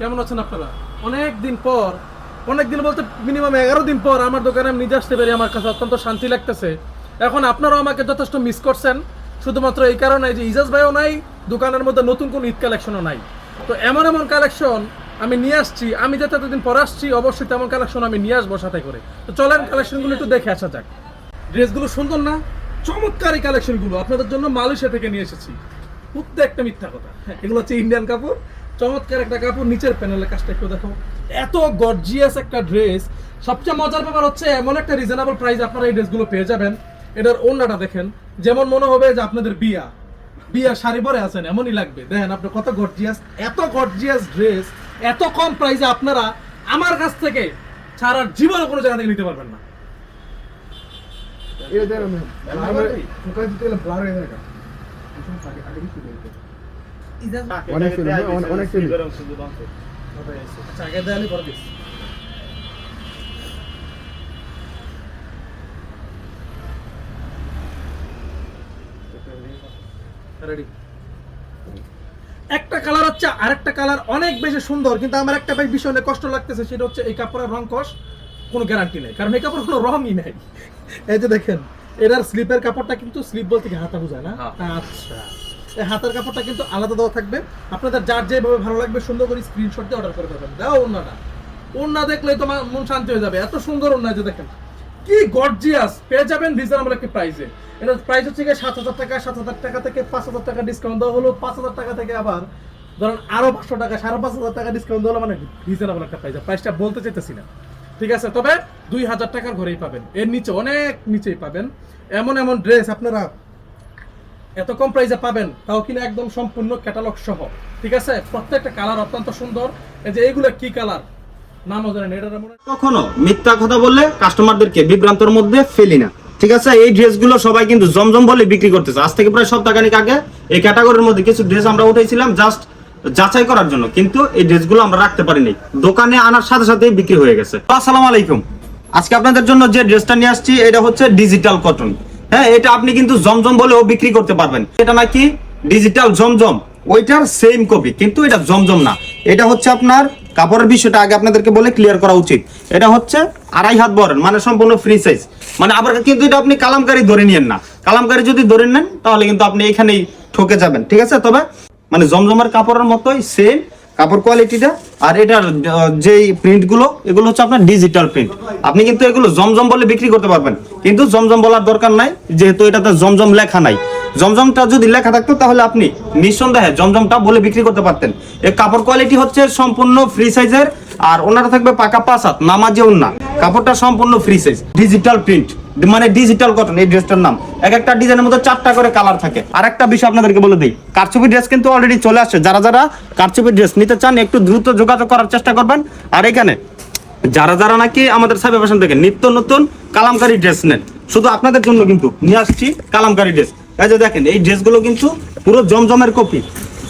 কেমন আছেন আপনারা? পর বলতে মিনিমাম এগারো দিন পর আমার দোকানে আমি নিজে আসতে পারি আমার কাছে অত্যন্ত শান্তি লাগতেছে। এখন আপনারাও আমাকে যথেষ্ট মিস করছেন, শুধুমাত্র এই কারণে যে ইজাজ ভাইও নাই, দোকানের মধ্যে নতুন কোনো ঈদ কালেকশনও নাই। তো এমন এমন কালেকশন আমি নিয়ে আসছি, আমি যাতে এতদিন পর আসছি, অবশ্যই তেমন কালেকশন আমি নিয়ে আসব সাথে করে। তো চলেন কালেকশনগুলো একটু দেখে আসা যাক। ড্রেসগুলো সুন্দর না? চমৎকার এই কালেকশনগুলো আপনাদের জন্য মালয়েশিয়া থেকে নিয়ে এসেছি। প্রত্যেক একটা মিথ্যা কথা। এগুলো হচ্ছে ইন্ডিয়ান কাপড় চমৎকার একটা কাপড় নিচের প্যানেলের কাজটা একটু দেখো এত গর্জিয়াস একটা ড্রেস সবচেয়ে মজার ব্যাপার হচ্ছে এমন একটা রিজনেবল প্রাইস আপনারা এই ড্রেসগুলো পেয়ে যাবেন এটার ওনাটা দেখেন যেমন মনে হবে যে আপনাদের বিয়া বিয়া শাড়ি পরে আছেন এমনই লাগবে দেখেন আপনার কত গর্জিয়াস এত গর্জিয়াস ড্রেস এত কম প্রাইসে আপনারা আমার কাছ থেকে সারা জীবনে কোনো জায়গা থেকে নিতে পারবেন না এটা দেখেন ব্লার হয়ে দেখতে অনেক অনেক- অনেক আচ্ছা আগে দেয়ালি পরে দিস। রেডি একটা কালার হচ্ছে আরেকটা কালার অনেক বেশি সুন্দর কিন্তু আমার একটা ভাই বিষয় নিয়ে কষ্ট লাগতেছে সেটা হচ্ছে এই কাপড়ের রং কষ কোনো গ্যারান্টি নেই। কারণ এই কাপড় কোনো রঙই নেই। এই যে দেখেন এটার স্লিপের কাপড়টা কিন্তু স্লিপ বলতে কি হাতা বোঝায় না? আচ্ছা। এই হাতের কাপড়টা কিন্তু আলাদা দেওয়া থাকবে। আপনাদের যার যেভাবে ভালো লাগবে, সুন্দর করে স্ক্রিনশট দিয়ে অর্ডার করে দেবেন দাও ওনাটা ওনা দেখলে তোমার মন শান্তি হয়ে যাবে। এত সুন্দর ওনা যে দেখেন। কি গর্জিয়াস পেয়ে যাবেন রিজনেবল একটা প্রাইসে এটার প্রাইস হচ্ছে গিয়ে সাত হাজার টাকা, সাত হাজার টাকা থেকে পাঁচ হাজার টাকা ডিসকাউন্ট দেওয়া হলো। পাঁচ হাজার টাকা থেকে আবার ধরেন আরও পাঁচশো টাকা, সাড়ে পাঁচ হাজার টাকা ডিসকাউন্ট দেওয়া হলো। মানে রিজনেবল একটা প্রাইস প্রাইসটা বলতে চাইতেছি না। ঠিক আছে? তবে দুই হাজার টাকার ঘরেই পাবেন। এর নিচে অনেক নিচেই পাবেন। এমন এমন ড্রেস আপনারা এত কম প্রাইসে পাবেন, তাও কিনা একদম সম্পূর্ণ ক্যাটালগ সহ। ঠিক আছে? প্রত্যেকটা কালার অত্যন্ত সুন্দর। এই যে এইগুলো কি কালার নামও জানেন এটা কখনো মিথ্যা কথা বললে কাস্টমারদেরকে বিভ্রান্তর মধ্যে ফেলি না। ঠিক আছে? এই ড্রেসগুলো সবাই কিন্তু জমজম বলে বিক্রি করতেছে। আজ থেকে প্রায় সপ্তাহখানিক আগে এই ক্যাটাগরির মধ্যে কিছু ড্রেস আমরা উঠেছিলাম জাস্ট যাচাই করার জন্য। কিন্তু এই ড্রেসগুলো আমরা রাখতে পারিনি। দোকানে আনার সাথে সাথে বিক্রি হয়ে গেছে। আসসালামু আলাইকুম। আজকে আপনাদের জন্য যে ড্রেসটা নিয়ে আসছি, এটা হচ্ছে ডিজিটাল কটন হ্যাঁ এটা আপনি কিন্তু জমজম বলেও বিক্রি করতে পারবেন। এটা নাকি ডিজিটাল জমজম? ওইটার সেম কপি কিন্তু এটা জমজম না। এটা হচ্ছে আপনার কাপড়ের বিষয়টা আগে আপনাদেরকে বলে ক্লিয়ার করা উচিত। এটা হচ্ছে আড়াই হাত বরেন মানে সম্পূর্ণ ফ্রি সাইজ মানে আবার কিন্তু এটা আপনি কালামকারি ধরে নিয়েন না। কালামকারি যদি ধরে নেন, তাহলে কিন্তু আপনি এখানেই ঠকে যাবেন, ঠিক আছে? তবে মানে জমজমের কাপড়ের মতোই সেম কাপড় কোয়ালিটিটা আর এটার যেই প্রিন্টগুলো এগুলো হচ্ছে আপনার ডিজিটাল প্রিন্ট আপনি কিন্তু এগুলো জমজম বলে বিক্রি করতে পারবেন। কিন্তু জমজম বলার দরকার নাই, যেহেতু এটাতে জমজম লেখা নাই। জমজমটা যদি লেখা থাকতো, তাহলে আপনি নিঃসন্দেহে জমজমটা বলে বিক্রি করতে পারতেন। এই কাপড় কোয়ালিটি হচ্ছে সম্পূর্ণ ফ্রি সাইজের আর ওনারা থাকবে পাকা পাঁচ হাত নামাজে ওন্না কাপড়টা সম্পূর্ণ ফ্রি সাইজ ডিজিটাল প্রিন্ট মানে ডিজিটাল কটন এই ড্রেসটার নাম। এক একটা ডিজাইনের মধ্যে চারটা করে কালার থাকে। আর একটা বিষয় আপনাদেরকে বলে দিই, কারচুপি ড্রেস কিন্তু অলরেডি চলে আসছে। যারা যারা কারচুপি ড্রেস নিতে চান, একটু দ্রুত যোগাযোগ করার চেষ্টা করবেন। আর এখানে, যারা যারা নাকি আমাদের সাইবে ফ্যাশন থেকে নিত্য নতুন কালামকারী ড্রেস নেন, শুধু আপনাদের জন্য কিন্তু, নিয়ে আসছি কালামকারী ড্রেস এই যে দেখেন, এই ড্রেসগুলো কিন্তু পুরো জমজমের কপি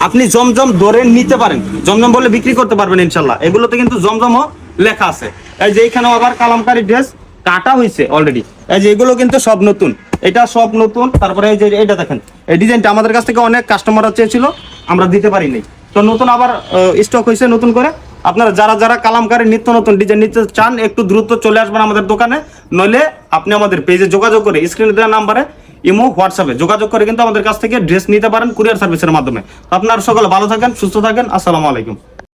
আপনি জমজম ধরে নিতে পারেন, জমজম বলে বিক্রি করতে পারবেন ইনশাল্লাহ। এগুলোতে কিন্তু জমজমও লেখা আছে। এই যে এইখানেও আবার কালামকারী ড্রেস কাটা হয়েছে অলরেডি এই যে এগুলো কিন্তু সব নতুন। এটা সব নতুন, তারপরে এই যে এটা দেখেন। এই ডিজাইনটা আমাদের কাছ থেকে অনেক কাস্টমাররা চেয়েছিল, আমরা দিতে পারিনি। তো নতুন আবার স্টক হয়েছে নতুন করে। আপনারা যারা যারা কালামকারী নিত্য নতুন ডিজাইন নিতে চান, একটু দ্রুত চলে আসবেন আমাদের দোকানে। নইলে আপনি আমাদের পেজে যোগাযোগ করে স্ক্রিনে দেওয়া নাম্বারে ইমো হোয়াটসঅ্যাপে যোগাযোগ করে কিন্তু আমাদের কাছ থেকে ড্রেস নিতে পারেন কুরিয়ার সার্ভিসের মাধ্যমে। আপনারা সকলে ভালো থাকেন, সুস্থ থাকেন। আসসালামু আলাইকুম।